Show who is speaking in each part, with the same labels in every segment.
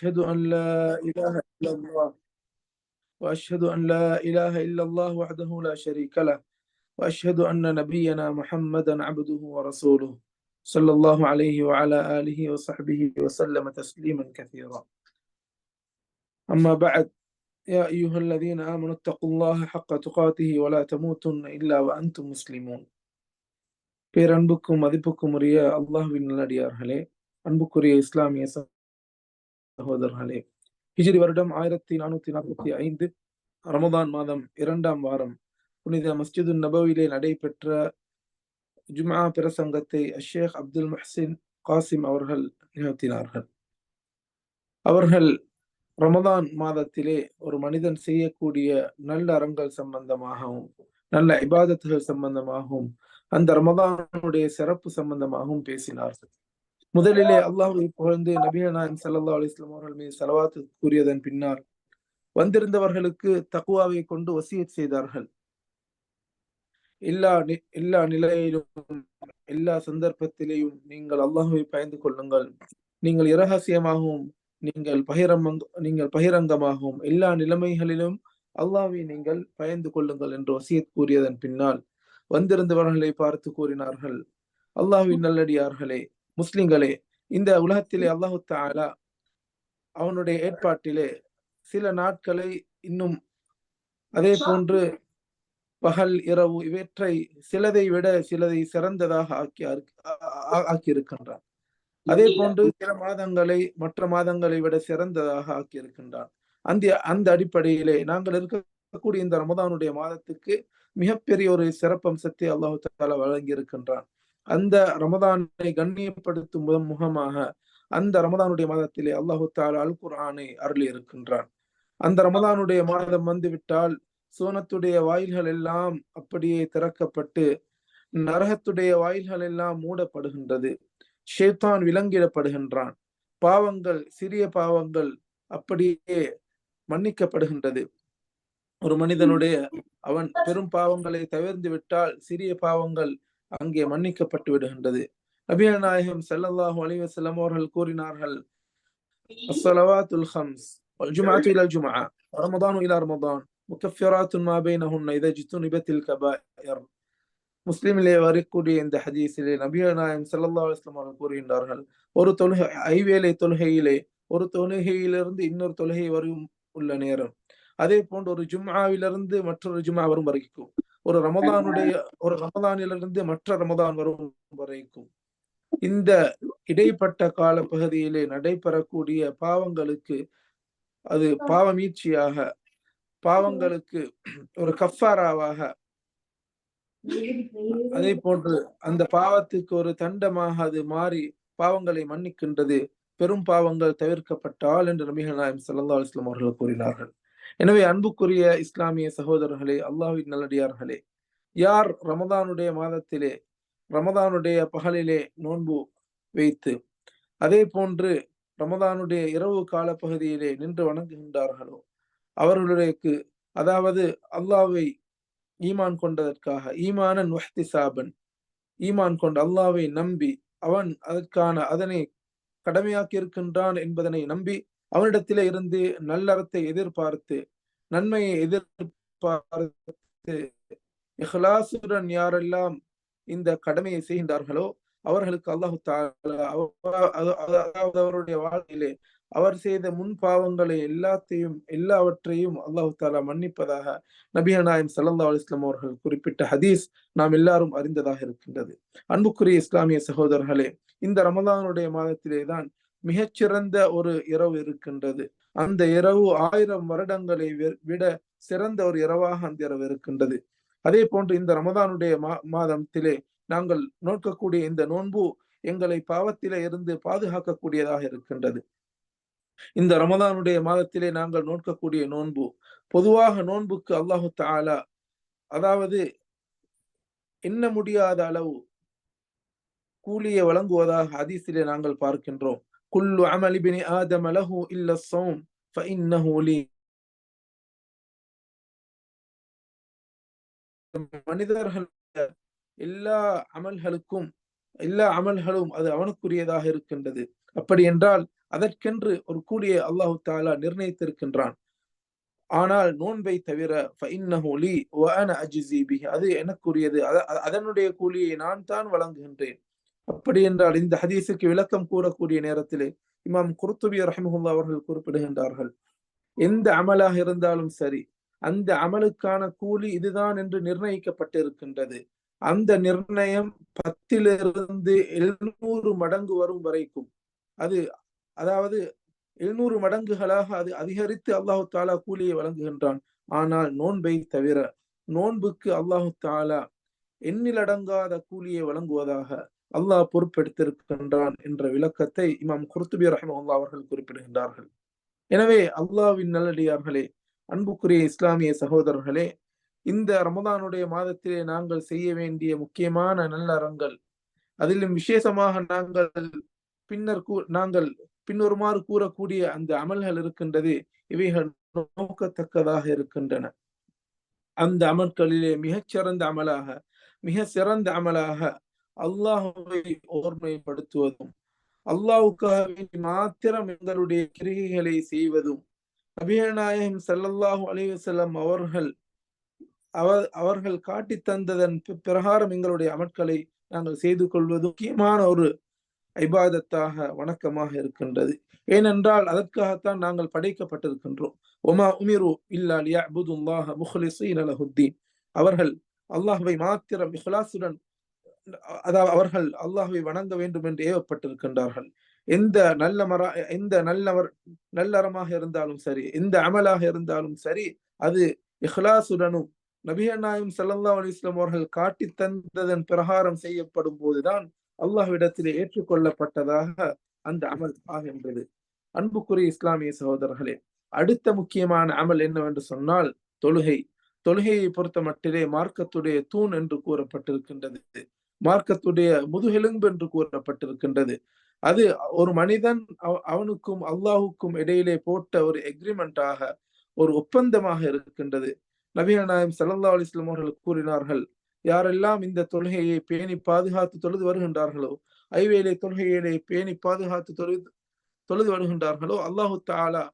Speaker 1: أشهد أن لا إله إلا الله وأشهد أن لا إله إلا الله وحده لا شريك له وأشهد أن نبينا محمدا عبده ورسوله صلى الله عليه وعلى آله وصحبه وسلم تسليما كثيرا. أما بعد يا أيها الذين آمنوا اتقوا الله حق تقاته ولا تموتن إلا وأنتم مسلمون. பேரன்புக்கும் மதிப்புக்கும் உரிய அல்லாஹுவின் நல்லடியார்களே அன்புக்குரிய இஸ்லாமிய சகோதரர்களே ஹிஜிரி வருடம் ஆயிரத்தி நானூத்தி நாற்பத்தி ஐந்து ரமதான் மாதம் இரண்டாம் வாரம் புனித மஸ்ஜிது நபவிலே நடைபெற்ற ஜுமா பிரசங்கத்தை அஷேக் அப்துல் மஹ்சின் காசிம் அவர்கள் நிகழ்த்தினார்கள். அவர்கள் ரமதான் மாதத்திலே ஒரு மனிதன் செய்யக்கூடிய நல்ல அறங்கள் சம்பந்தமாகவும் நல்ல இபாதத்துகள் சம்பந்தமாகவும் அந்த ரமதானுடைய சிறப்பு சம்பந்தமாகவும் பேசினார்கள். முதலிலே அல்லாஹை புகழ்ந்து நபீனாயம் சல்லா அலிஸ்லாம் அவர்கள் மீது செலவாத்து கூறியதன் பின்னால் வந்திருந்தவர்களுக்கு தக்குவாவை கொண்டு வசியத் செய்தார்கள். எல்லா எல்லா நிலையிலும் எல்லா சந்தர்ப்பத்திலேயும் நீங்கள் அல்லாஹுவை பயந்து கொள்ளுங்கள். நீங்கள் இரகசியமாகவும் நீங்கள் பகிரங்க நீங்கள் பகிரங்கமாகவும் எல்லா நிலைமைகளிலும் அல்லாவை நீங்கள் பயந்து கொள்ளுங்கள் என்று வசியத் கூறியதன் பின்னால் வந்திருந்தவர்களை பார்த்து கூறினார்கள். அல்லாஹுவின் நல்லடியார்களே முஸ்லிம்களே இந்த உலகத்திலே அல்லாஹு தாலா அவனுடைய ஏற்பாட்டிலே சில நாட்களை இன்னும் அதே போன்று பகல் இரவு இவற்றை சிலதை விட சிலதை சிறந்ததாக ஆக்கி ஆக்கியிருக்கின்றான். அதே போன்று சில மாதங்களை மற்ற மாதங்களை விட சிறந்ததாக ஆக்கியிருக்கின்றான். அந்த அந்த அடிப்படையிலே நாங்கள் இருக்கக்கூடிய இந்த ரமதானுடைய மாதத்துக்கு மிகப்பெரிய ஒரு சிறப்பம்சத்தை அல்லாஹு தாலா வழங்கி இருக்கின்றான் அந்த ரமதானை கண்ணியப்படுத்தும் முதன் முகமாக அந்த ரமதானுடைய மாதத்திலே அல்லாஹு தால அல் குரானை அருளி இருக்கின்றான் அந்த ரமதானுடைய மாதம் வந்துவிட்டால் சோனத்துடைய வாயில்கள் எல்லாம் அப்படியே திறக்கப்பட்டு நரகத்துடைய வாயில்கள் எல்லாம் மூடப்படுகின்றது. ஷேத்தான் விலங்கிடப்படுகின்றான். பாவங்கள் சிறிய பாவங்கள் அப்படியே மன்னிக்கப்படுகின்றது. ஒரு மனிதனுடைய அவன் பெரும் பாவங்களை தவிர்ந்து விட்டால் சிறிய பாவங்கள் அங்கே மன்னிக்கப்பட்டு விடுகின்றது. நபிகள் நாயகம் செல்லல்லாஹு அலைவசல்லம் அவர்கள் கூறினார்கள் முஸ்லிமிலே வரக்கூடிய இந்த ஹதீஸிலே நபிகள் நாயகம் செல்லல்லா அலுவலம் அவர்கள் கூறுகின்றார்கள் ஒரு தொழுகை ஐவேலை தொழுகையிலே ஒரு தொழுகையிலிருந்து இன்னொரு தொழுகை வரும் உள்ள நேரம். அதே போன்று ஒரு ஜும்மாவிலிருந்து மற்றொரு ஜும்மா வரும் வரைக்கும். ஒரு ரமதானுடைய ஒரு ரமதானிலிருந்து மற்ற ரமதான் வரும் வரைக்கும். இந்த இடைப்பட்ட கால பகுதியிலே நடைபெறக்கூடிய பாவங்களுக்கு அது பாவமீட்சியாக பாவங்களுக்கு ஒரு கஃபாராவாக அதே போன்று அந்த பாவத்துக்கு ஒரு தண்டமாக அது மாறி பாவங்களை மன்னிக்கின்றது. பெரும் பாவங்கள் தவிர்க்கப்பட்டால் என்று நபிகள் நாயம் சல்லா அலுவலாம் அவர்கள் கூறினார்கள். எனவே அன்புக்குரிய இஸ்லாமிய சகோதரர்களே அல்லாஹின் நல்லடியார்களே யார் ரமதானுடைய மாதத்திலே ரமதானுடைய பகலிலே நோன்பு வைத்து அதே போன்று ரமதானுடைய இரவு கால பகுதியிலே நின்று வணங்குகின்றார்களோ அவர்களுக்கு அதாவது அல்லாவை ஈமான் கொண்டதற்காக ஈமானன் வஹ்தி சாபன் ஈமான் கொண்ட அல்லாவை நம்பி அவன் அதற்கான அதனை கடமையாக்கி இருக்கின்றான் என்பதனை நம்பி அவனிடத்திலே இருந்து நல்லறத்தை எதிர்பார்த்து நன்மையை எதிர்பார்த்து இஹ்லாசுடன் யாரெல்லாம் இந்த கடமையை செய்கின்றார்களோ அவர்களுக்கு அல்லாஹு அதாவது அவருடைய வாழ்க்கையிலே அவர் செய்த முன் பாவங்களை எல்லாத்தையும் எல்லாவற்றையும் அல்லாஹு தாலா மன்னிப்பதாக நபிய நாயம் சல்லா அலிஸ்லாம் அவர்கள் குறிப்பிட்ட ஹதீஸ் நாம் எல்லாரும் அறிந்ததாக இருக்கின்றது. அன்புக்குரிய இஸ்லாமிய சகோதரர்களே இந்த ரமதானுடைய மாதத்திலே தான் மிகச்சிறந்த ஒரு இரவு இருக்கின்றது. அந்த இரவு ஆயிரம் வருடங்களை விட சிறந்த ஒரு இரவாக அந்த இரவு இருக்கின்றது. அதே போன்று இந்த ரமதானுடைய மா மாதத்திலே நாங்கள் நோக்கக்கூடிய இந்த நோன்பு எங்களை பாவத்திலே இருந்து பாதுகாக்கக்கூடியதாக இருக்கின்றது. இந்த ரமதானுடைய மாதத்திலே நாங்கள் நோக்கக்கூடிய நோன்பு பொதுவாக நோன்புக்கு அல்லாஹு தாலா அதாவது எண்ண முடியாத அளவு கூலியை வழங்குவதாக அதிசிலே நாங்கள் பார்க்கின்றோம். குல்லு அமலிபினி ஆதம லஹு இல்ல சௌம் ஃபஇன்னஹு லி மனிதர்கள் எல்லா அமல்களுக்கும் எல்லா அமல்களும் அது அவனுக்குரியதாக இருக்கின்றது. அப்படி என்றால் அதற்கென்று ஒரு கூலியை அல்லாஹு தாலா நிர்ணயித்திருக்கின்றான். ஆனால் நோன்பை தவிர அது எனக்குரியது அதனுடைய கூலியை நான் தான் வழங்குகின்றேன். அப்படி என்றால் இந்த ஹதீஸுக்கு விளக்கம் கூறக்கூடிய நேரத்திலே இமாம் குருத்துபி ரஹமுல்லா அவர்கள் குறிப்பிடுகின்றார்கள் எந்த அமலாக இருந்தாலும் சரி அந்த அமலுக்கான கூலி இதுதான் என்று நிர்ணயிக்கப்பட்டிருக்கின்றது. அந்த நிர்ணயம் பத்திலிருந்து எழுநூறு மடங்கு வரும் வரைக்கும். அது அதாவது எழுநூறு மடங்குகளாக அது அதிகரித்து அல்லாஹு தாலா கூலியை வழங்குகின்றான். ஆனால் நோன்பை தவிர நோன்புக்கு அல்லாஹு தாலா எண்ணிலடங்காத கூலியை வழங்குவதாக அல்லாஹ் பொறுப்பெடுத்திருக்கின்றான் என்ற விளக்கத்தை இமாம் குர்த்துபி ரஹமல்லா அவர்கள் குறிப்பிடுகின்றார்கள். எனவே அல்லாவின் நல்லடியார்களே அன்புக்குரிய இஸ்லாமிய சகோதரர்களே இந்த ரமதானுடைய மாதத்திலே நாங்கள் செய்ய வேண்டிய முக்கியமான நல்லறங்கள் அதிலும் விசேஷமாக நாங்கள் பின்னர் நாங்கள் பின்வருமாறு கூறக்கூடிய அந்த அமல்கள் இருக்கின்றது இவைகள் நோக்கத்தக்கதாக இருக்கின்றன. அந்த அமல்களிலே மிகச்சிறந்த அமலாக மிக சிறந்த அமலாக அல்லாஹுவை ஓர்மைப்படுத்துவதும் அல்லாவுக்காக மாத்திரம் எங்களுடைய கிரிகைகளை செய்வதும் அபிநாயகம் சல்லல்லாஹு அலிவசல்லம் அவர்கள் அவர் அவர்கள் காட்டி தந்ததன் பிரகாரம் எங்களுடைய அமட்களை நாங்கள் செய்து கொள்வது முக்கியமான ஒரு ஐபாதத்தாக வணக்கமாக இருக்கின்றது. ஏனென்றால் அதற்காகத்தான் நாங்கள் படைக்கப்பட்டிருக்கின்றோம். ஒமா உமிரு இல்லா லியஅபுதுல்லாஹ முஹ்லிஸீன லஹுத்தீன். அவர்கள் அல்லாஹுவை மாத்திரம் இஹ்லாசுடன் அதாவது அவர்கள் அல்லாஹுவை வணங்க வேண்டும் என்று ஏவப்பட்டிருக்கின்றார்கள். எந்த நல்ல மர எந்த நல்லவர் நல்லறமாக இருந்தாலும் சரி எந்த அமலாக இருந்தாலும் சரி அது இஹ்லாசுடனும் நபிகள் நாயம் சல்லா அலிஸ்லாம் அவர்கள் காட்டி தந்ததன் பிரகாரம் செய்யப்படும் போதுதான் அல்லாஹ்விடத்திலே ஏற்றுக்கொள்ளப்பட்டதாக அந்த அமல் ஆகின்றது. அன்புக்குரிய இஸ்லாமிய சகோதரர்களே அடுத்த முக்கியமான அமல் என்னவென்று சொன்னால் தொழுகை. தொழுகையை பொறுத்த மட்டிலே மார்க்கத்துடைய தூண் என்று கூறப்பட்டிருக்கின்றது. மார்க்கத்துடைய முதுகெலும்பு என்று கூறப்பட்டிருக்கின்றது. அது ஒரு மனிதன் அவனுக்கும் அல்லாஹுக்கும் இடையிலே போட்ட ஒரு எக்ரிமெண்டாக ஒரு ஒப்பந்தமாக இருக்கின்றது. நபிகள் நாயம் சல்லா அலிஸ்லாம் அவர்கள் கூறினார்கள் யாரெல்லாம் இந்த தொழுகையை பேணி பாதுகாத்து தொழுது வருகின்றார்களோ ஐவேலை தொழுகையிலே பேணி பாதுகாத்து தொழுது தொழுது வருகின்றார்களோ அல்லாஹு தாலா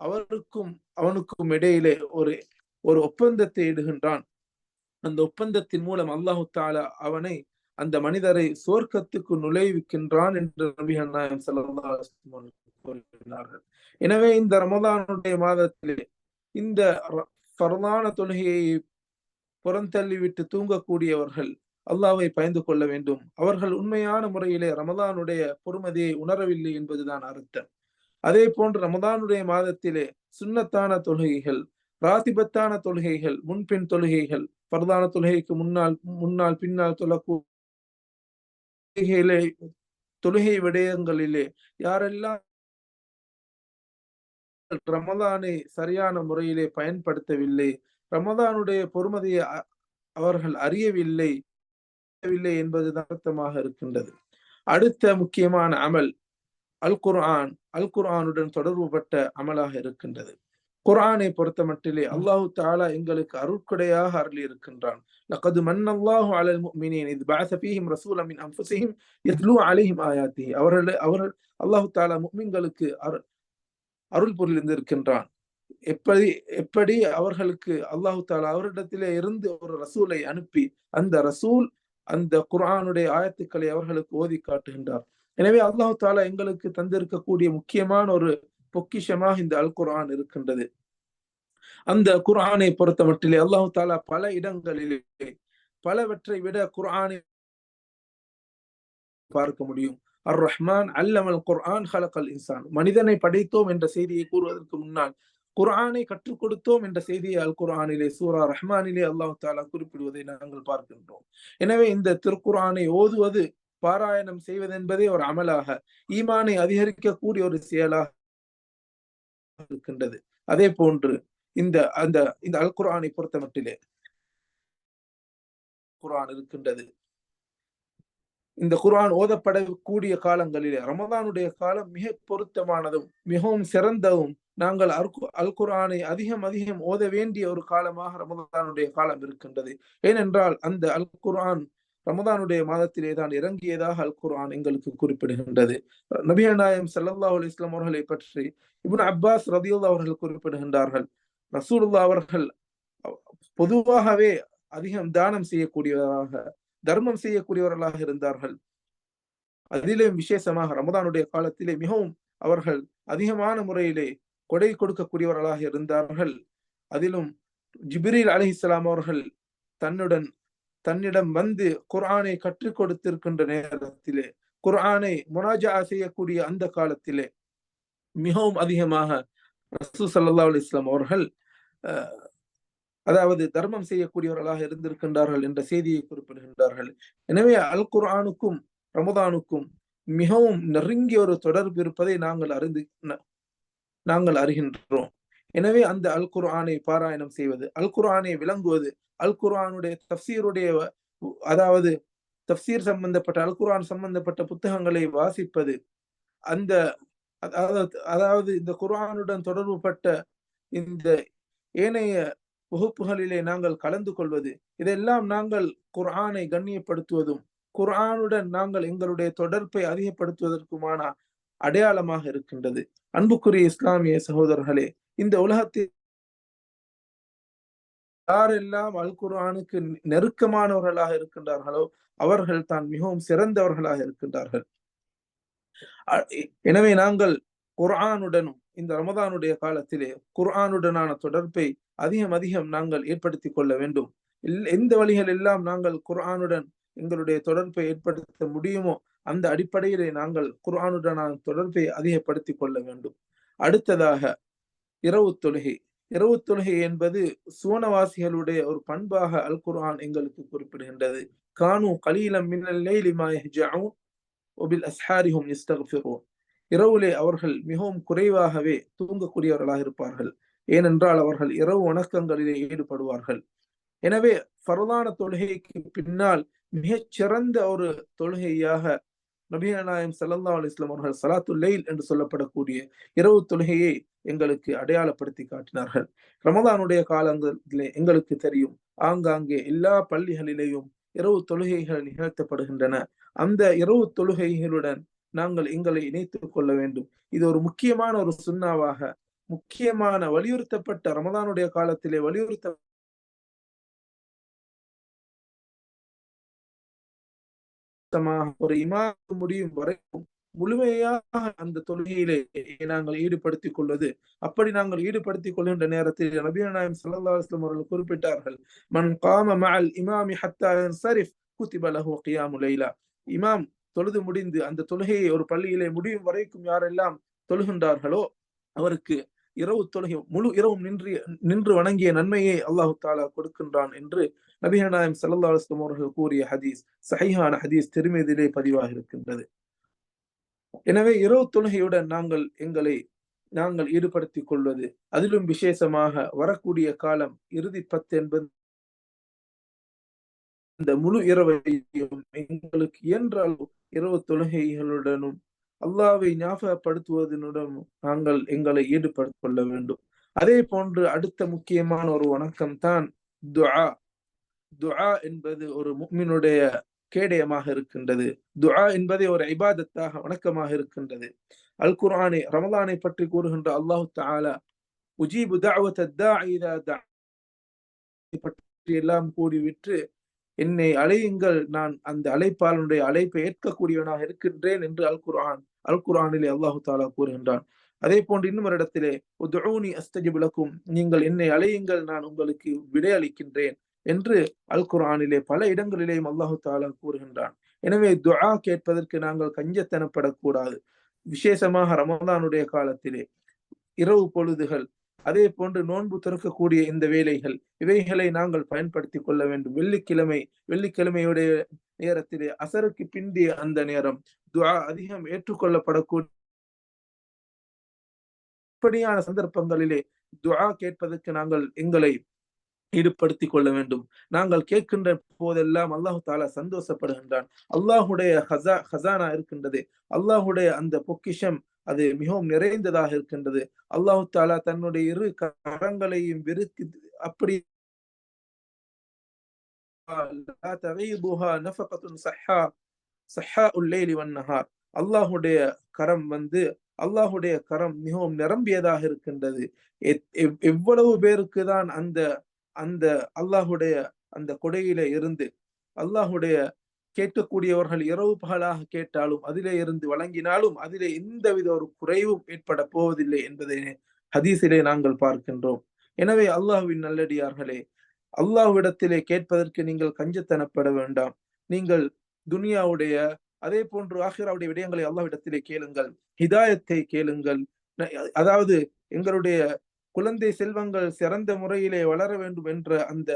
Speaker 1: அவருக்கும் அவனுக்கும் இடையிலே ஒரு ஒரு ஒப்பந்தத்தை இடுகின்றான். அந்த ஒப்பந்தத்தின் மூலம் அல்லாஹு தாலா அவனை அந்த மனிதரை சோர்க்கத்துக்கு நுழைவிக்கின்றான் என்று நபிகள் நாயம் கூறினார்கள். எனவே இந்த ரமதானுடைய மாதத்திலே இந்த பரதான தொழுகையை புறந்தள்ளிவிட்டு தூங்கக்கூடியவர்கள் அல்லாவை பயந்து கொள்ள வேண்டும். அவர்கள் உண்மையான முறையிலே ரமதானுடைய பொறுமதியை உணரவில்லை என்பதுதான் அர்த்தம். அதே போன்று ரமதானுடைய மாதத்திலே சுண்ணத்தான தொழுகைகள் ராதிபத்தான தொழுகைகள் முன்பின் தொழுகைகள் பரதான தொழுகைக்கு முன்னால் முன்னால் பின்னால் தொழுகையிலே தொழுகை விடயங்களிலே யாரெல்லாம் ரமதானை சரியான முறையிலே பயன்படுத்தவில்லை ரமதானுடைய பொறுமதியை அவர்கள் அறியவில்லை என்பது அர்த்தமாக இருக்கின்றது. அடுத்த முக்கியமான அமல் அல் குர்ஆன் அல் குர்ஆனுடன் தொடர்புபட்ட அமலாக இருக்கின்றது. குர்ஆனை பொறுத்த மட்டிலே அல்லாஹு தாலா எங்களுக்கு அருட்கொடையாக அருளி இருக்கின்றான் லகது மன்னல்லாஹு அலல் முஃமினீன் இது பஅஸ ஃபீஹிம் ரசூலன் மின் அன்ஃபுஸிஹிம் யத்லூ அலைஹிம் ஆயாத்திஹி. அவர்கள் அவர்கள் அல்லாஹு தாலா முஃமின்களுக்கு அருள் புரிந்திருக்கின்றான். எப்படி எப்படி அவர்களுக்கு அல்லாஹு தாலா அவரிடத்திலே இருந்து ஒரு ரசூலை அனுப்பி அந்த ரசூல் அந்த குர்ஆனுடைய ஆயத்துக்களை அவர்களுக்கு ஓதி காட்டுகின்றார். எனவே அல்லாஹு தாலா எங்களுக்கு தந்திருக்கக்கூடிய முக்கியமான ஒரு பொக்கிஷமாக இந்த அல் குர்ஆன் இருக்கின்றது. அந்த குர்ஆனை பொறுத்த மட்டிலே அல்லாஹு தாலா பல இடங்களிலே பலவற்றை விட குர்ஆனை பார்க்க முடியும். அர் ரஹ்மான் அல்லமல் குர்ஆன் ஹலக்கல் இன்சான். மனிதனை படைத்தோம் என்ற செய்தியை கூறுவதற்கு முன்னால் குர்ஆனை கற்றுக் கொடுத்தோம் என்ற செய்தியை அல் குர்ஆனிலே சூரா ரஹ்மானிலே அல்லாஹு தாலா குறிப்பிடுவதை நாங்கள் பார்க்கின்றோம். எனவே இந்த திருக்குர்ஆனை ஓதுவது பாராயணம் செய்வது என்பதே ஒரு அமலாக ஈமானை அதிகரிக்கக்கூடிய ஒரு செயலாக இருக்கின்றது. அதே போன்று இந்த அந்த இந்த அல் குரானை பொறுத்த மட்டிலே குர்ஆன் இருக்கின்றது. இந்த குரான் ஓதப்படக்கூடிய காலங்களிலே ரமதானுடைய காலம் மிக பொருத்தமானதும் மிகவும் சிறந்ததும் நாங்கள் அல் குர்ஆனை அதிகம் அதிகம் ஓத வேண்டிய ஒரு காலமாக ரமதானுடைய காலம் இருக்கின்றது. ஏனென்றால் அந்த அல் குர்ஆன் ரமதானுடைய மாதத்திலே தான் இறங்கியதாக அல் குர்ஆன் எங்களுக்கு குறிப்பிடுகின்றது. நபிய நாயம் சல்லா அலி இஸ்லாம் அவர்களை பற்றி இப்னு அப்பாஸ் ரதியுல்லா அவர்கள் குறிப்பிடுகின்றார்கள். ரசூலுல்லாஹ் அவர்கள் பொதுவாகவே அதிகம் தானம் செய்யக்கூடியவராக தர்மம் செய்யக்கூடியவர்களாக இருந்தார்கள். அதிலும் விசேஷமாக ரமதானுடைய காலத்திலே மிகவும் அவர்கள் அதிகமான முறையிலே கொடை கொடுக்கக்கூடியவர்களாக இருந்தார்கள். அதிலும் ஜிப்ரீல் அலிஹிஸ்லாம் அவர்கள் தன்னுடன் தன்னிடம் வந்து குர்ஆனை கற்றுக் கொடுத்திருக்கின்ற நேரத்திலே குர்ஆனை முனாஜா செய்யக்கூடிய அந்த காலத்திலே மிகவும் அதிகமாக ரசூ சல்லா அலிஸ்லாம் அவர்கள் அதாவது தர்மம் செய்யக்கூடியவர்களாக இருந்திருக்கின்றார்கள் என்ற செய்தியை குறிப்பிடுகின்றார்கள். எனவே அல் குர்ஆனுக்கும் ரமதானுக்கும் மிகவும் நெருங்கிய ஒரு தொடர்பு இருப்பதை நாங்கள் அறிந்து நாங்கள் அறிகின்றோம். எனவே அந்த அல் குர்ஆனை பாராயணம் செய்வது அல் குர்ஆனை விளங்குவது அல் குர்ஆனுடைய தப்சீருடைய அதாவது தப்சீர் சம்பந்தப்பட்ட அல் குர்ஆன் சம்பந்தப்பட்ட புத்தகங்களை வாசிப்பது அந்த அதாவது அதாவது இந்த குர்ஆனுடன் தொடர்புபட்ட இந்த ஏனைய வகுப்புகளிலே நாங்கள் கலந்து கொள்வது இதெல்லாம் நாங்கள் குர்ஆனை கண்ணியப்படுத்துவதும் குர்ஆனுடன் நாங்கள் எங்களுடைய தொடர்பை அதிகப்படுத்துவதற்குமான அடையாளமாக இருக்கின்றது. அன்புக்குரிய இஸ்லாமிய சகோதரர்களே இந்த உலகத்தில் யாரெல்லாம் அல் குர்ஆனுக்கு நெருக்கமானவர்களாக இருக்கின்றார்களோ அவர்கள் தான் மிகவும் சிறந்தவர்களாக இருக்கின்றார்கள். எனவே நாங்கள் குர்ஆனுடனும் இந்த ரமதானுடைய காலத்திலே குர்ஆனுடனான தொடர்பை அதிகம் அதிகம் நாங்கள் ஏற்படுத்திக் கொள்ள வேண்டும். எந்த வழிகள் எல்லாம் நாங்கள் குர்ஆனுடன் எங்களுடைய தொடர்பை ஏற்படுத்த முடியுமோ அந்த அடிப்படையிலே நாங்கள் குர்ஆனுடனான தொடர்பை அதிகப்படுத்திக் கொள்ள வேண்டும். அடுத்ததாக இரவு தொழுகை. இரவு தொழுகை என்பது சுவனவாசிகளுடைய ஒரு பண்பாக அல் குர்ஆன் எங்களுக்கு குறிப்பிடுகின்றது. கானு கலீலம் மின்னல் அஸ்ஹாரிஹும் யஸ்தக்ஃபிரூன். இரவுலே அவர்கள் மிகவும் குறைவாகவே தூங்கக்கூடியவர்களாக இருப்பார்கள். ஏனென்றால் அவர்கள் இரவு வணக்கங்களிலே ஈடுபடுவார்கள். எனவே ஃபரதான தொழுகைக்கு பின்னால் மிகச் சிறந்த ஒரு தொழுகையாக நபிநாயம் சல்லா அலிஸ்லாம் அவர்கள் சலாத்து லெயில் என்று சொல்லப்படக்கூடிய இரவு தொழுகையை எங்களுக்கு அடையாளப்படுத்தி காட்டினார்கள். ரமதானுடைய காலங்களிலே எங்களுக்கு தெரியும் ஆங்காங்கே எல்லா பள்ளிகளிலேயும் இரவு தொழுகைகள் நிகழ்த்தப்படுகின்றன. அந்த இரவு தொழுகைகளுடன் நாங்கள் எங்களை இணைத்துக் கொள்ள வேண்டும். இது ஒரு முக்கியமான ஒரு சுண்ணாவாக முக்கியமான வலியுறுத்தப்பட்ட ரமதானுடைய காலத்திலே வலியுறுத்த ஒரு இமாம் முடியும் வரைக்கும் முழுமையாக அந்த தொழுகையிலே நாங்கள் ஈடுபடுத்திக் கொள்வது. அப்படி நாங்கள் ஈடுபடுத்திக் கொள்கின்ற நேரத்தில் நபீன நாயம் சல்லா அஸ்லம் அவர்கள் குறிப்பிட்டார்கள் மன் காம மஅல் இமாமி ஹத்தா சரிஃப் குத்திப லஹு கியாமு லைலா இமாம் தொழுது முடிந்து அந்த தொழுகையை ஒரு பள்ளியிலே முடியும் வரைக்கும் யாரெல்லாம் தொழுகின்றார்களோ அவருக்கு இரவு தொழுகை முழு இரவும் நின்று நின்று வணங்கிய நன்மையை அல்லாஹு தாலா கொடுக்கின்றான் என்று நபிகள் நாயம் சல்லா அலுவலம் அவர்கள் கூறிய ஹதீஸ் சஹிஹான ஹதீஸ் திருமதியிலே பதிவாக இருக்கின்றது. எனவே இரவு தொழுகையுடன் நாங்கள் எங்களை நாங்கள் ஈடுபடுத்திக் கொள்வது அதிலும் விசேஷமாக வரக்கூடிய காலம் இறுதி பத்து என்பது இந்த முழு இரவையும் எங்களுக்கு இயன்ற இரவு தொழுகைகளுடனும் அல்லாவை ஞாபகப்படுத்துவதனுடன் நாங்கள் எங்களை ஈடுபடுத்திக் கொள்ள வேண்டும். அதே போன்று அடுத்த முக்கியமான ஒரு வணக்கம் தான் துஆ. துஆ என்பது ஒரு முக்மினுடைய கேடயமாக இருக்கின்றது. துஆ என்பதே ஒரு இபாதத்தாக வணக்கமாக இருக்கின்றது. அல் குர்ஆனை ரமலானை பற்றி கூறுகின்ற அல்லாஹு தாலா உஜீபு பற்றி எல்லாம் கூறிவிட்டு என்னை அழையுங்கள் நான் அந்த அழைப்பாளனுடைய அழைப்பை ஏற்கக்கூடியவனாக இருக்கின்றேன் என்று அல் குர்ஆன் அல் குர்ஆனிலே அல்லாஹு தாலா கூறுகின்றான். அதே போன்று இன்னும் ஒரு இடத்திலே உதுஊனி அஸ்தஜிபுலக்கும் நீங்கள் என்னை அழையுங்கள் நான் உங்களுக்கு விடை அளிக்கின்றேன். என்று அல் குர்ஆனிலே பல இடங்களிலேயும் அல்லாஹு தாலா கூறுகின்றான். எனவே துஆ கேட்பதற்கு நாங்கள் கஞ்சத்தனப்படக்கூடாது. விசேஷமாக ரமதானுடைய காலத்திலே இரவு பொழுதுகள் அதே போன்று நோன்பு திறக்கக்கூடிய இந்த வேலைகள் இவைகளை நாங்கள் பயன்படுத்தி கொள்ள வேண்டும். வெள்ளிக்கிழமை வெள்ளிக்கிழமையுடைய நேரத்திலே அசருக்கு பிந்திய அந்த நேரம் துவா அதிகம் ஏற்றுக்கொள்ளப்படக்கூடிய இப்படியான சந்தர்ப்பங்களிலே துவா கேட்பதற்கு நாங்கள் எங்களை ஈடுபடுத்திக் கொள்ள வேண்டும். நாங்கள் கேட்கின்ற போதெல்லாம் அல்லாஹு தாலா சந்தோஷப்படுகின்றான். அல்லாஹுடைய ஹசா ஹசானா இருக்கின்றது. அல்லாஹுடைய அந்த பொக்கிஷம் அது மிகவும் நிறைந்ததாக இருக்கின்றது. அல்லாஹு தாலா தன்னுடைய இரு கரங்களையும் விருத்தி அப்படி அல்லாஹுடைய கரம் வந்து அல்லாஹுடைய கரம் மிகவும் நிரம்பியதாக இருக்கின்றது. எவ்வளவு பேருக்கு தான் அந்த அந்த அல்லாஹுடைய அந்த கொடையில இருந்து அல்லாஹுடைய கேட்கக்கூடியவர்கள் இரவு பகலாக கேட்டாலும் அதிலே இருந்து வழங்கினாலும் அதிலே எந்தவித ஒரு குறைவும் ஏற்பட போவதில்லை என்பதை ஹதீஸிலே நாங்கள் பார்க்கின்றோம். எனவே அல்லாஹுவின் நல்லடியார்களே அல்லாஹ்விடத்திலே கேட்பதற்கு நீங்கள் கஞ்சத்தனப்பட வேண்டாம். நீங்கள் துனியாவுடைய அதே போன்று ஆஹிராவுடைய விடயங்களை அல்லாஹ்விடத்திலே கேளுங்கள் ஹிதாயத்தை கேளுங்கள். அதாவது எங்களுடைய குழந்தை செல்வங்கள் சிறந்த முறையிலே வளர வேண்டும் என்ற அந்த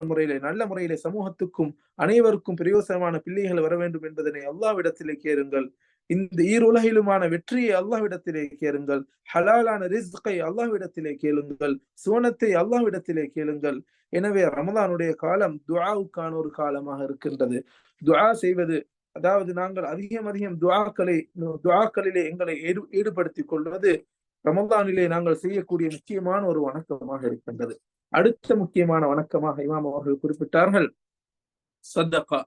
Speaker 1: முறையிலே நல்ல முறையிலே சமூகத்துக்கும் அனைவருக்கும் பிரயோசனமான பிள்ளைகள் வர வேண்டும் என்பதனை அல்லாவிடத்திலே கேளுங்கள். இந்த ஈருலகிலுமான வெற்றியை அல்லாஹ்விடத்திலே கேளுங்கள். ஹலாலான ரிஸ்கை அல்லாஹ்விடத்திலே கேளுங்கள். சுவனத்தை அல்லாஹ்விடத்திலே கேளுங்கள். எனவே ரமதானுடைய காலம் துவாவுக்கான ஒரு காலமாக இருக்கின்றது. துவா செய்வது அதாவது நாங்கள் அதிகம் அதிகம் துவாக்களை துவாக்களிலே எங்களை ஈடு ஈடுபடுத்திக் கொள்வது ரமதானிலே நாங்கள் செய்யக்கூடிய முக்கியமான ஒரு வணக்கமாக இருக்கின்றது. அடுத்த முக்கியமான வணக்கமாக இமாம் அவர்கள் குறிப்பிட்டார்கள். சதகா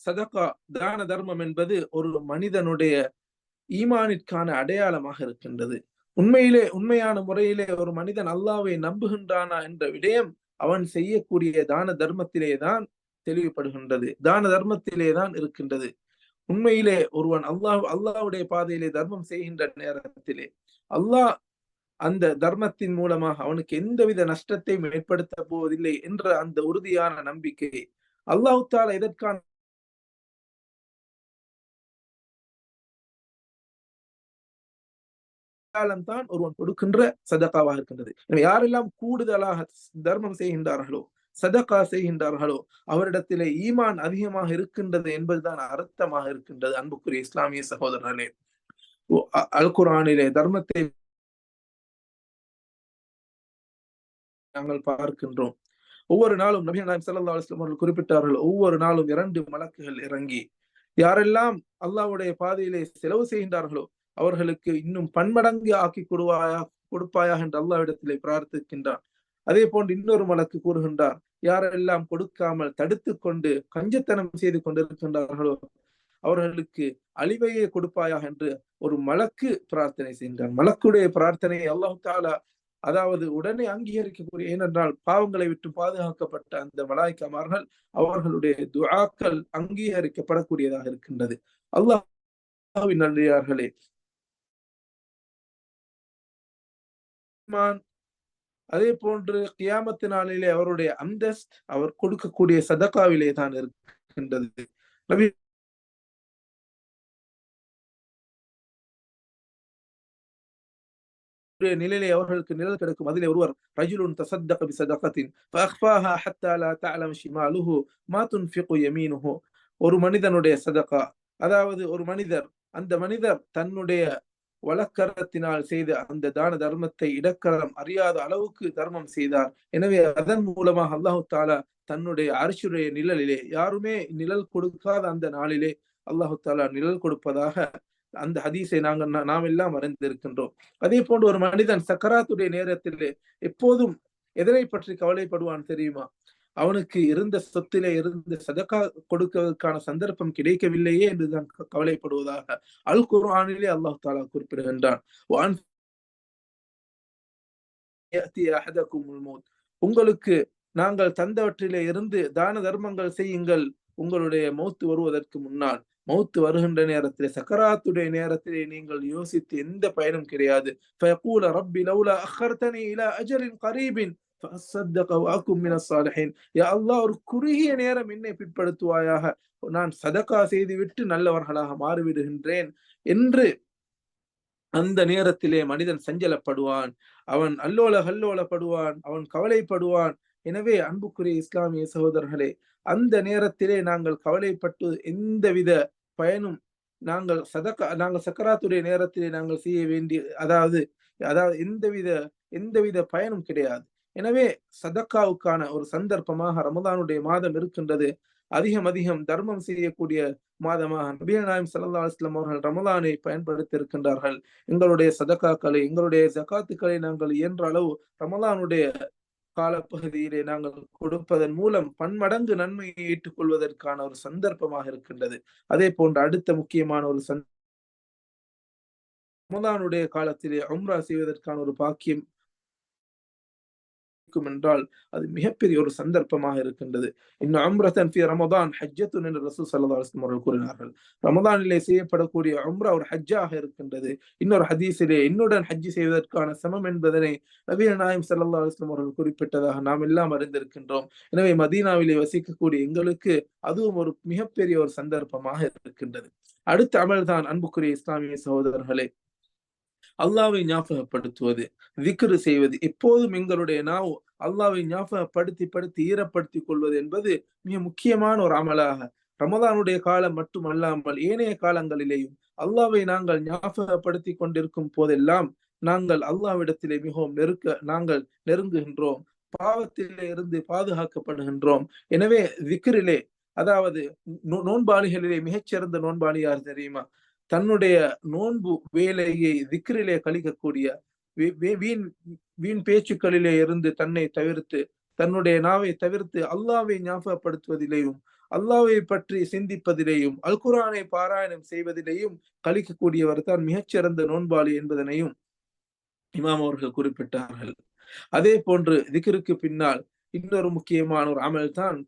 Speaker 1: சதகா தான தர்மம் என்பது ஒரு மனிதனுடைய ஈமானிற்கான அடையாளமாக இருக்கின்றது. உண்மையிலே உண்மையான முறையிலே ஒரு மனிதன் அல்லாவை நம்புகின்றானா என்ற விடயம் அவன் செய்யக்கூடிய தான தர்மத்திலே தான் தெளிவுபடுகின்றது. தான தர்மத்திலே தான் இருக்கின்றது. உண்மையிலே ஒருவன் அல்லாஹ் அல்லாஹுடைய பாதையிலே தர்மம் செய்கின்ற நேரத்திலே அல்லாஹ் அந்த தர்மத்தின் மூலமாக அவனுக்கு எந்தவித நஷ்டத்தையும் ஏற்படுத்த போவதில்லை என்ற அந்த உறுதியான நம்பிக்கை அல்லாஹு தாலா இதற்கான தான் ஒருவன் கொடுக்கின்ற சதக்காவாக இருக்கின்றது. யாரெல்லாம் கூடுதலாக தர்மம் செய்கின்றார்களோ சதக்கா செய்கின்றார்களோ அவரிடத்திலே ஈமான் அதிகமாக இருக்கின்றது என்பதுதான் அர்த்தமாக இருக்கின்றது. அன்புக்குரிய இஸ்லாமிய சகோதரர்களே அல் குரானிலே தர்மத்தை நாங்கள் பார்க்கின்றோம். ஒவ்வொரு நாளும் நபி நாயம் சல்லா அலுவலம் அவர்கள் குறிப்பிட்டார்கள் ஒவ்வொரு நாளும் இரண்டு மலக்குகள் இறங்கி யாரெல்லாம் அல்லாவுடைய பாதையிலே செலவு செய்கின்றார்களோ அவர்களுக்கு இன்னும் பன்மடங்கு ஆக்கி கொடுவாயா கொடுப்பாயா என்று அல்லாவிடத்திலே பிரார்த்திக்கின்றான். அதே போன்று இன்னொரு மலக்கு கூறுகின்றார் யாரெல்லாம் கொடுக்காமல் தடுத்து கொண்டு கஞ்சத்தனம் செய்து கொண்டிருக்கின்றார்களோ அவர்களுக்கு அழிவையே கொடுப்பாயாக என்று ஒரு மலக்கு பிரார்த்தனை செய்கின்றார் மலக்குடைய பிரார்த்தனை அல்லாஹு தாலா அதாவது உடனே அங்கீகரிக்கக்கூடிய ஏனென்றால் பாவங்களை விட்டு பாதுகாக்கப்பட்ட அந்த மலாய்க்கமார்கள் அவர்களுடைய துவாக்கள் அங்கீகரிக்கப்படக்கூடியதாக இருக்கின்றது. அல்லாஹின் நன்றியார்களே அதே போன்று கியாமத்து நாளிலே அவருடைய அந்தஸ்த் அவர் கொடுக்கக்கூடிய சதக்காவிலே தான் இருக்கின்றது. நபி நிலையிலே அவர்களுக்கு நிழல் கிடைக்கும். அதிலே ஒருவர் ரஜுலுன் தசத்தக பிசதகத்தின் ஃபஅக்ஃபாஹா ஹத்தா லா தஅலம் ஷிமாலுஹு மா துன்ஃபிகு யமீனுஹு. ஒரு மனிதனுடைய சதகா அதாவது ஒரு மனிதர் அந்த மனிதர் தன்னுடைய வழக்கரத்தினால் செய்த அந்த தான தர்மத்தை இடக்கரம் அறியாத அளவுக்கு தர்மம் செய்தார். எனவே அதன் மூலமாக அல்லாஹு தாலா தன்னுடைய அரசுடைய நிழலிலே யாருமே நிழல் கொடுக்காத அந்த நாளிலே அல்லாஹு தாலா நிழல் கொடுப்பதாக அந்த ஹதீஸை நாங்கள் நாம் எல்லாம் அறிந்திருக்கின்றோம். அதே போன்று ஒரு மனிதன் சக்கராத்துடைய நேரத்திலே எப்போதும் எதனை பற்றி கவலைப்படுவான் தெரியுமா? அவனுக்கு இருந்த சொத்திலே இருந்து சதக்கா கொடுக்கிறதுக்கான சந்தர்ப்பம் கிடைக்கவில்லையே என்றுதான் கவலைப்படுவதாக அல் குர்ஆனிலே அல்லாஹ் தாலா குறிப்பிடுகின்றான். உங்களுக்கு நாங்கள் தந்தவற்றிலே இருந்து தான தர்மங்கள் செய்யுங்கள். உங்களுடைய மௌத்து வருவதற்கு முன்னால் மௌத்து வருகின்ற நேரத்திலே சக்கராத்துடைய நேரத்திலே நீங்கள் யோசித்து எந்த பயனும் கிடையாது. ரப்பி ஒரு குறுகிய நேரம் என்னை பிற்படுத்துவாயாக. நான் சதக்கா செய்துவிட்டு நல்லவர்களாக மாறிவிடுகின்றேன் என்று அந்த நேரத்திலே மனிதன் சஞ்சலப்படுவான். அவன் அல்லோல கல்லோலப்படுவான் அவன் கவலைப்படுவான். எனவே அன்புக்குரிய இஸ்லாமிய சகோதரர்களே அந்த நேரத்திலே நாங்கள் கவலைப்பட்டு எந்தவித பயனும் நாங்கள் சதக்கா நாங்கள் சக்கராத்துடைய நேரத்திலே நாங்கள் செய்ய வேண்டிய அதாவது அதாவது எந்தவித எந்தவித பயனும் கிடையாது. எனவே சதக்காவுக்கான ஒரு சந்தர்ப்பமாக ரமதானுடைய மாதம் இருக்கின்றது. அதிகம் அதிகம் தர்மம் செய்யக்கூடிய மாதமாக நபிய நாயம் சல்லா அலுவலாம் அவர்கள் ரமதானை பயன்படுத்தி இருக்கின்றார்கள் எங்களுடைய சதக்காக்களை எங்களுடைய ஜக்காத்துக்களை நாங்கள் இயன்ற அளவு ரமதானுடைய காலப்பகுதியிலே நாங்கள் கொடுப்பதன் மூலம் பன்மடங்கு நன்மையை ஏற்றுக்கொள்வதற்கான ஒரு சந்தர்ப்பமாக இருக்கின்றது. அதே போன்று அடுத்த முக்கியமான ஒரு சந்த ரமதானுடைய காலத்திலே உம்ரா செய்வதற்கான ஒரு பாக்கியம் கிடைக்கும் என்றால் அது மிகப்பெரிய ஒரு சந்தர்ப்பமாக இருக்கின்றது. இன்னும் அம்ரதன் ஃபி ரமதான் ஹஜ்ஜத்துன் என்று ரசூல் சல்லா அலுவலம் அவர்கள் கூறினார்கள். ரமதானிலே செய்யப்படக்கூடிய அம்ரா ஒரு ஹஜ்ஜாக இருக்கின்றது. இன்னொரு ஹதீஸிலே என்னுடன் ஹஜ்ஜி செய்வதற்கான சமம் என்பதனை நவீன நாயம் சல்லா அலுவலம் அவர்கள் குறிப்பிட்டதாக நாம் எல்லாம் அறிந்திருக்கின்றோம். எனவே மதீனாவிலே வசிக்கக்கூடிய எங்களுக்கு அதுவும் ஒரு மிகப்பெரிய ஒரு சந்தர்ப்பமாக இருக்கின்றது. அடுத்த அமல்தான் அன்புக்குரிய இஸ்லாமிய சகோதரர்களே. அல்லாவை ஞாபகப்படுத்துவது விக்ரு செய்வது எப்போதும் எங்களுடைய நாவ் அல்லாவை ஞாபகப்படுத்தி படுத்தி ஈரப்படுத்திக் கொள்வது என்பது மிக முக்கியமான ஒரு அமலாக. ரமதானுடைய காலம் மட்டுமல்லாமல் ஏனைய காலங்களிலேயும் அல்லாவை நாங்கள் ஞாபகப்படுத்தி கொண்டிருக்கும் போதெல்லாம் நாங்கள் அல்லாவிடத்திலே மிகவும் நெருக்க நாங்கள் நெருங்குகின்றோம். பாவத்திலே இருந்து பாதுகாக்கப்படுகின்றோம். எனவே விக்ரிலே அதாவது நோன்பாளிகளிலே மிகச்சிறந்த நோன்பாளி யார் தெரியுமா? தன்னுடைய நோன்பு வேலையை திக்ரிலே கழிக்கக்கூடிய வீண் வீண் பேச்சுக்களிலே இருந்து தன்னை தவிர்த்து தன்னுடைய நாவை தவிர்த்து அல்லாவை ஞாபகப்படுத்துவதிலேயும் அல்லாவை பற்றி சிந்திப்பதிலேயும் அல்குரானை பாராயணம் செய்வதிலேயும் கழிக்கக்கூடியவர் தான் மிகச்சிறந்த நோன்பாளி என்பதனையும் இமாம் அவர்கள் குறிப்பிட்டார்கள். அதே போன்று திக்ருக்கு பின்னால் இன்னொரு முக்கியமான ஒரு அமல் தான்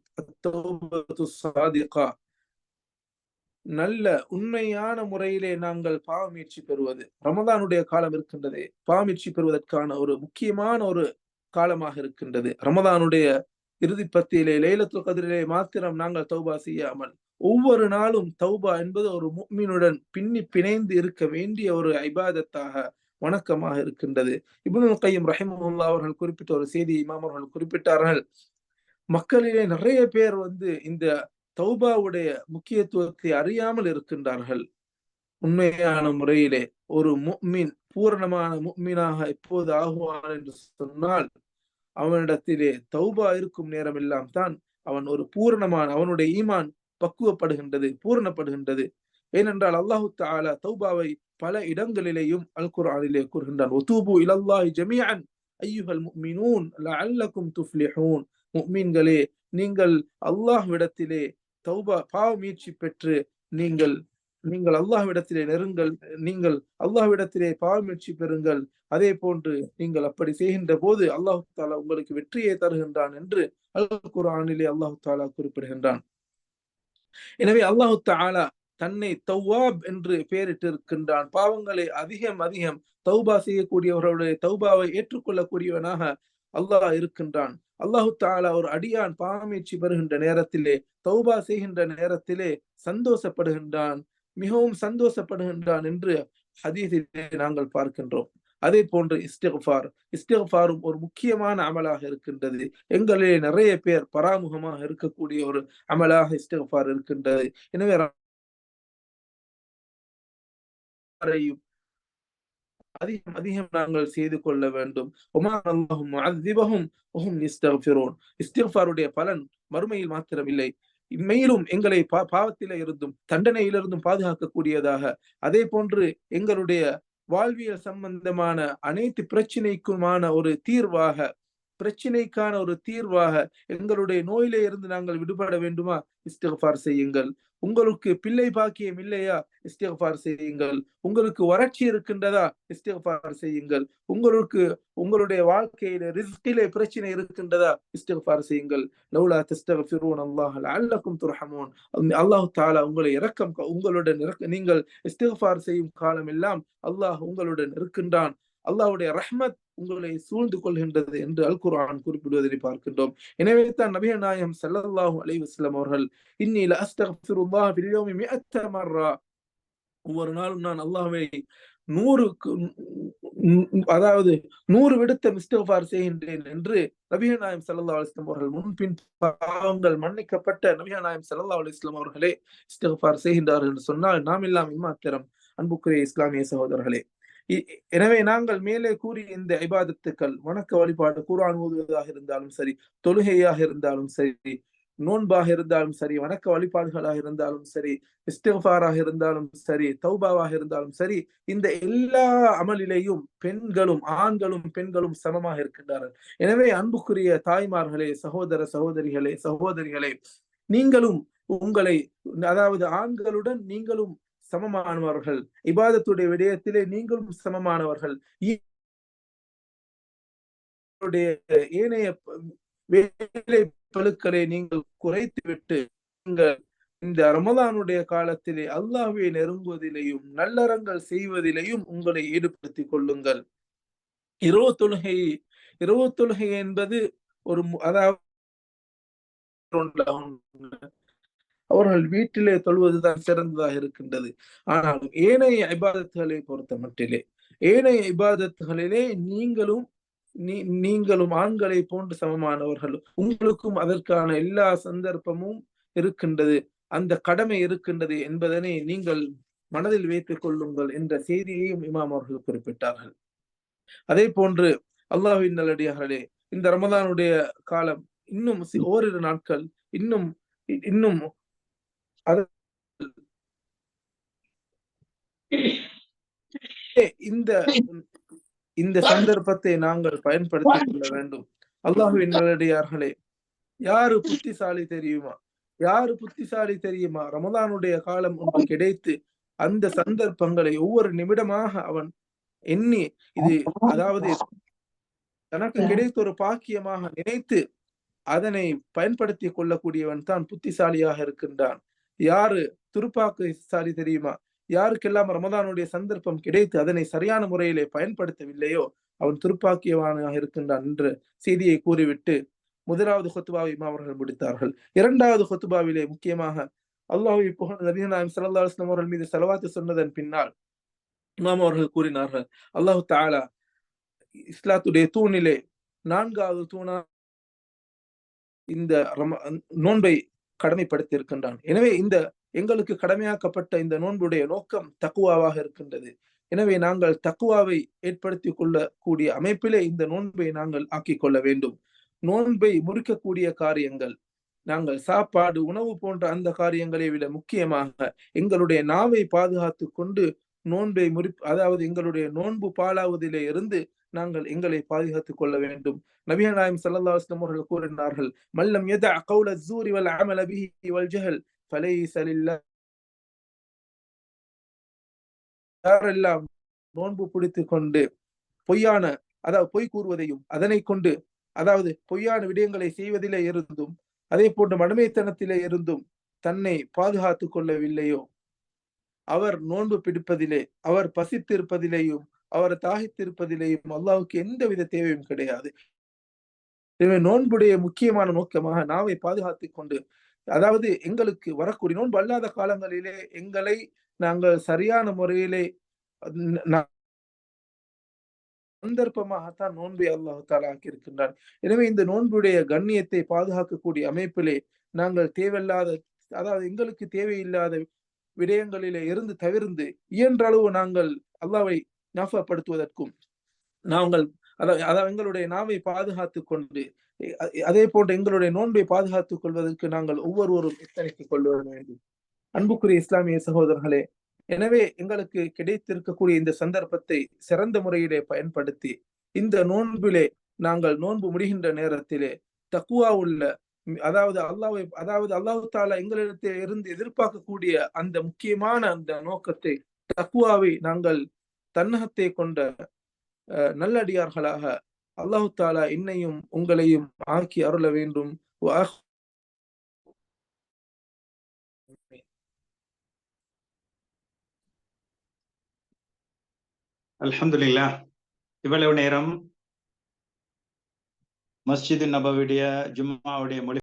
Speaker 1: நல்ல உண்மையான முறையிலே நாங்கள் பாவமுயற்சி பெறுவது. ரமதானுடைய காலம் இருக்கின்றது. பாவமுயற்சி பெறுவதற்கான ஒரு முக்கியமான ஒரு காலமாக இருக்கின்றது. ரமதானுடைய இறுதி பத்தியிலே லைலத்து கதிரிலே மாத்திரம் நாங்கள் தௌபா செய்யாமல் ஒவ்வொரு நாளும் தௌபா என்பது ஒரு முக்மீனுடன் பின்னி பிணைந்து இருக்க வேண்டிய ஒரு ஐபாதத்தாக வணக்கமாக இருக்கின்றது. இபுனு கையம் ரஹிமுல்லா அவர்கள் குறிப்பிட்ட ஒரு செய்தி இமாம் அவர்கள் குறிப்பிட்டார்கள். மக்களிலே நிறைய பேர் வந்து இந்த தௌபாவுடைய முக்கியத்துவத்தை அறியாமல் இருக்கின்றார்கள். உண்மையான முறையிலே ஒரு முக்மின் பூரணமான முக்மீனாக எப்போது ஆகுவான் என்று சொன்னால் அவனிடத்திலே தௌபா இருக்கும் நேரம் எல்லாம் தான் அவன் ஒரு பூரணமான அவனுடைய ஈமான் பக்குவப்படுகின்றது பூரணப்படுகின்றது. ஏனென்றால் அல்லாஹு தாலா தௌபாவை பல இடங்களிலேயும் அல் குரானிலே கூறுகின்றான். ஒத்தூபு இலல்லாஹி ஜமியான் ஐயுஹல் முக்மினூன் லஅல்லக்கும் துஃப்லிஹூன். முக்மீன்களே நீங்கள் அல்லாஹ்விடத்திலே தௌபா பாவ மீட்சி பெற்று நீங்கள் நீங்கள் அல்லாஹ்விடத்திலே நெருங்கள் நீங்கள் அல்லாஹ்விடத்திலே பாவ பெறுங்கள். அதே போன்று நீங்கள் அப்படி செய்கின்ற போது அல்லாஹு தாலா உங்களுக்கு வெற்றியை தருகின்றான் என்று அல் குரானிலே அல்லாஹு தாலா குறிப்பிடுகின்றான். எனவே அல்லாஹு தாலா தன்னை தௌவாப் என்று பெயரிட்டு இருக்கின்றான் பாவங்களை அதிகம் அதிகம். தௌபா செய்யக்கூடியவர்களுடைய தௌபாவை ஏற்றுக்கொள்ளக்கூடியவனாக அல்லாஹ் இருக்கின்றான். அல்லாஹு தாலா ஒரு அடியான் பாமீட்சி பெறுகின்ற நேரத்திலே தௌபா செய்கின்ற நேரத்திலே சந்தோஷப்படுகின்றான் மிகவும் சந்தோஷப்படுகின்றான் என்று ஹதீதிலே நாங்கள் பார்க்கின்றோம். அதே போன்று இஸ்டிஃபார் இஸ்டிஃபாரும் ஒரு முக்கியமான அமலாக இருக்கின்றது. எங்களிலே நிறைய பேர் பராமுகமாக இருக்கக்கூடிய ஒரு அமலாக இஸ்டிஃபார் இருக்கின்றது. எனவே அதிகம் அதிகம் நாங்கள் செய்து கொள்ள வேண்டும். அல்லாஹும் அதிபகும் ஒஹும் இஸ்திஃபாருடைய பலன் மறுமையில் மாத்திரமில்லை. இம்மையிலும் எங்களை பா பாவத்தில இருந்தும் தண்டனையிலிருந்தும் பாதுகாக்கக்கூடியதாக. அதே போன்று எங்களுடைய வாழ்வியல் சம்பந்தமான அனைத்து பிரச்சனைக்குமான ஒரு தீர்வாக பிரச்சனைக்கான ஒரு தீர்வாக எங்களுடைய நோயிலே இருந்து நாங்கள் விடுபட வேண்டுமா? இஸ்திகஃபார் செய்யுங்கள். உங்களுக்கு பிள்ளை பாக்கியம் இல்லையா? இஸ்திகஃபார் செய்யுங்கள். உங்களுக்கு வறட்சி இருக்கின்றதா? இஸ்திகஃபார் செய்யுங்கள். உங்களுக்கு உங்களுடைய வாழ்க்கையில ரிஸ்கிலே பிரச்சனை இருக்கின்றதா? இஸ்திகஃபார் செய்யுங்கள். லவுலா தஸ்தக்ஃபிரூன் அல்லாஹ் அல்லக்கும் துர்ஹமூன். அல்லாஹ் தாலா உங்களை இறக்கம் உங்களுடன் நீங்கள் இஸ்திகஃபார் செய்யும் காலம் எல்லாம் அல்லாஹ் உங்களுடன் இருக்கின்றான். அல்லாவுடைய ரஹ்மத் உங்களை சூழ்ந்து கொள்கின்றது என்று அல் குரான் குறிப்பிடுவதை பார்க்கின்றோம். எனவே தான் நபிய நாயம் ஸல்லல்லாஹு அலை வஸல்லம் அவர்கள் இன்னில ல ஒவ்வொரு நாளும் நான் அல்லாஹ்வை நூறுக்கு அதாவது நூறு விடுத்த மிஸ்டஃபார் செய்கின்றேன் என்று நபிய நாயம் சல்லா அலிஸ்லாம் அவர்கள் முன்பின் பாவங்கள் மன்னிக்கப்பட்ட நபிய நாயம் சல்லா அலிஸ்லாம் அவர்களே இஸ்டஃபார் செய்கின்றார்கள் என்று சொன்னால் நாம் இல்லாமல் இம்மாத்திரம் அன்புக்குரிய இஸ்லாமிய சகோதரர்களே எனவே நாங்கள் மேலே கூறிய இந்த ஐபாதத்துக்கள் வணக்க வழிபாடு குரான் ஓதுவதாக இருந்தாலும் சரி தொழுகையாக இருந்தாலும் சரி நோன்பாக இருந்தாலும் சரி வணக்க வழிபாடுகளாக இருந்தாலும் சரி இஸ்திஃபாராக இருந்தாலும் சரி தௌபாவாக இருந்தாலும் சரி இந்த எல்லா அமலிலேயும் பெண்களும் ஆண்களும் பெண்களும் சமமாக இருக்கின்றார்கள். எனவே அன்புக்குரிய தாய்மார்களே சகோதர சகோதரிகளே சகோதரிகளே நீங்களும் உங்களை அதாவது ஆண்களுடன் நீங்களும் சமமானவர்கள். இபாதத்துடைய விடயத்திலே நீங்களும் சமமானவர்கள். ஏனைய வேலை பழுக்களை நீங்கள் குறைத்து விட்டு நீங்கள் இந்த ரமதானுடைய காலத்திலே அல்லாஹுவை நெருங்குவதிலேயும் நல்லறங்கள் செய்வதிலேயும் உங்களை ஈடுபடுத்திக் கொள்ளுங்கள். இரவு தொழுகை இரவு தொழுகை என்பது ஒரு அதாவது அவர்கள் வீட்டிலே தொழுவதுதான் சிறந்ததாக இருக்கின்றது. ஆனாலும் ஏனைய இபாதத்துகளை பொறுத்த மட்டிலே ஏனைய இபாதத்துகளிலே நீங்களும் நீங்களும் ஆண்களை போன்று சமமானவர்கள். உங்களுக்கும் அதற்கான எல்லா சந்தர்ப்பமும் இருக்கின்றது. அந்த கடமை இருக்கின்றது என்பதனை நீங்கள் மனதில் வைத்துக் கொள்ளுங்கள் என்ற செய்தியையும் இமாம் அவர்கள் குறிப்பிட்டார்கள். அதே போன்று அல்லாஹின் நல்லடியார்களே இந்த ரமதானுடைய காலம் இன்னும் ஓரிரு நாட்கள் இன்னும் இன்னும் இந்த இந்த சந்தர்ப்பத்தை நாங்கள் பயன்படுத்திக் கொள்ள வேண்டும். அல்லாஹுவின் நல்லடியார்களே யாரு புத்திசாலி தெரியுமா? யாரு புத்திசாலி தெரியுமா? ரமதானுடைய காலம் ஒன்று கிடைத்து அந்த சந்தர்ப்பங்களை ஒவ்வொரு நிமிடமாக அவன் எண்ணி இது அதாவது தனக்கு கிடைத்த ஒரு பாக்கியமாக நினைத்து அதனை பயன்படுத்தி கொள்ளக்கூடியவன் தான் புத்திசாலியாக இருக்கின்றான். யாரு துருப்பாக்கு சாரி தெரியுமா? யாருக்கெல்லாம் ரமதானுடைய சந்தர்ப்பம் கிடைத்து அதனை சரியான முறையிலே பயன்படுத்தவில்லையோ அவன் துருப்பாக்கியவானாக இருக்கின்றான் என்று செய்தியை கூறிவிட்டு முதலாவது கொத்துபாவை அவர்கள் முடித்தார்கள். இரண்டாவது ஹொத்துபாவிலே முக்கியமாக அல்லாஹை புகழ் நபீனாயம் சல்லா அவர்கள் மீது செலவாத்து சொன்னதன் பின்னால் இமாம் அவர்கள் கூறினார்கள் அல்லாஹு தாலா இஸ்லாத்துடைய தூணிலே நான்காவது தூணா இந்த ரம நோன்பை கடமைப்படுத்தி இருக்கின்றான் எனவே இந்த எங்களுக்கு கடமையாக்கப்பட்ட இந்த நோன்புடைய நோக்கம் தக்குவாவாக இருக்கின்றது. எனவே நாங்கள் தக்குவாவை ஏற்படுத்திக் கொள்ளக்கூடிய அமைப்பிலே இந்த நோன்பை நாங்கள் ஆக்கிக் கொள்ள வேண்டும். நோன்பை முறிக்கக்கூடிய காரியங்கள் நாங்கள் சாப்பாடு உணவு போன்ற அந்த காரியங்களை விட முக்கியமாக எங்களுடைய நாவை பாதுகாத்து கொண்டு நோன்பை முறி அதாவது எங்களுடைய நோன்பு பாலாவதிலே இருந்து நாங்கள் எங்களை பாதுகாத்துக் கொள்ள வேண்டும். நபிகள் நாயம் சல்லா அஸ்லம் அவர்கள் கூறினார்கள் மல்லம் எத கௌல ஜூரி வல் அமல பிஹி வல் ஜஹல் யாரெல்லாம் நோன்பு பிடித்து கொண்டு பொய்யான அதாவது பொய் கூறுவதையும் அதனை கொண்டு அதாவது பொய்யான விடயங்களை செய்வதிலே இருந்தும் அதே போன்று மடமைத்தனத்திலே இருந்தும் தன்னை பாதுகாத்து கொள்ளவில்லையோ? அவர் நோன்பு பிடிப்பதிலே அவர் பசித்திருப்பதிலேயும் அவரை தாகித்திருப்பதிலேயும் அல்லாவுக்கு எந்த வித தேவையும் கிடையாது. எனவே நோன்புடைய முக்கியமான நோக்கமாக நாவை பாதுகாத்துக் கொண்டு அதாவது எங்களுக்கு வரக்கூடிய நோன்பு அல்லாத காலங்களிலே எங்களை நாங்கள் சரியான முறையிலே சந்தர்ப்பமாகத்தான் நோன்பை அல்லாஹு தாலா ஆக்கியிருக்கின்றான். எனவே இந்த நோன்புடைய கண்ணியத்தை பாதுகாக்கக்கூடிய அமைப்பிலே நாங்கள் தேவையில்லாத அதாவது எங்களுக்கு தேவையில்லாத விடயங்களிலே இருந்து தவிர்ந்து இயன்ற அளவு நாங்கள் அல்லாவை ஞாபகப்படுத்துவதற்கும் நாங்கள் அதாவது எங்களுடைய நாவை பாதுகாத்து கொண்டு அதே போன்று எங்களுடைய நோன்பை பாதுகாத்துக் கொள்வதற்கு நாங்கள் ஒவ்வொருவரும் எத்தனைத்துக் கொள்ள வேண்டும் அன்புக்குரிய இஸ்லாமிய சகோதரர்களே எனவே எங்களுக்கு கிடைத்திருக்கக்கூடிய இந்த சந்தர்ப்பத்தை சிறந்த முறையிலே பயன்படுத்தி இந்த நோன்பிலே நாங்கள் நோன்பு முடிகின்ற நேரத்திலே தக்குவா உள்ள அதாவது அல்லாவை அதாவது அல்லாஹு தாலா எங்களிடத்தில் இருந்து எதிர்பார்க்கக்கூடிய அந்த முக்கியமான அந்த நோக்கத்தை தக்குவாவை நாங்கள் தன்னகத்தை கொண்ட நல்லடியார்களாக அல்லாஹு தாலா என்னையும் உங்களையும் ஆக்கி அருள வேண்டும்.
Speaker 2: அல்ஹம்துலில்லா இவ்வளவு நேரம் மஸ்ஜிது நபவுடைய ஜும்மாவுடைய மொழி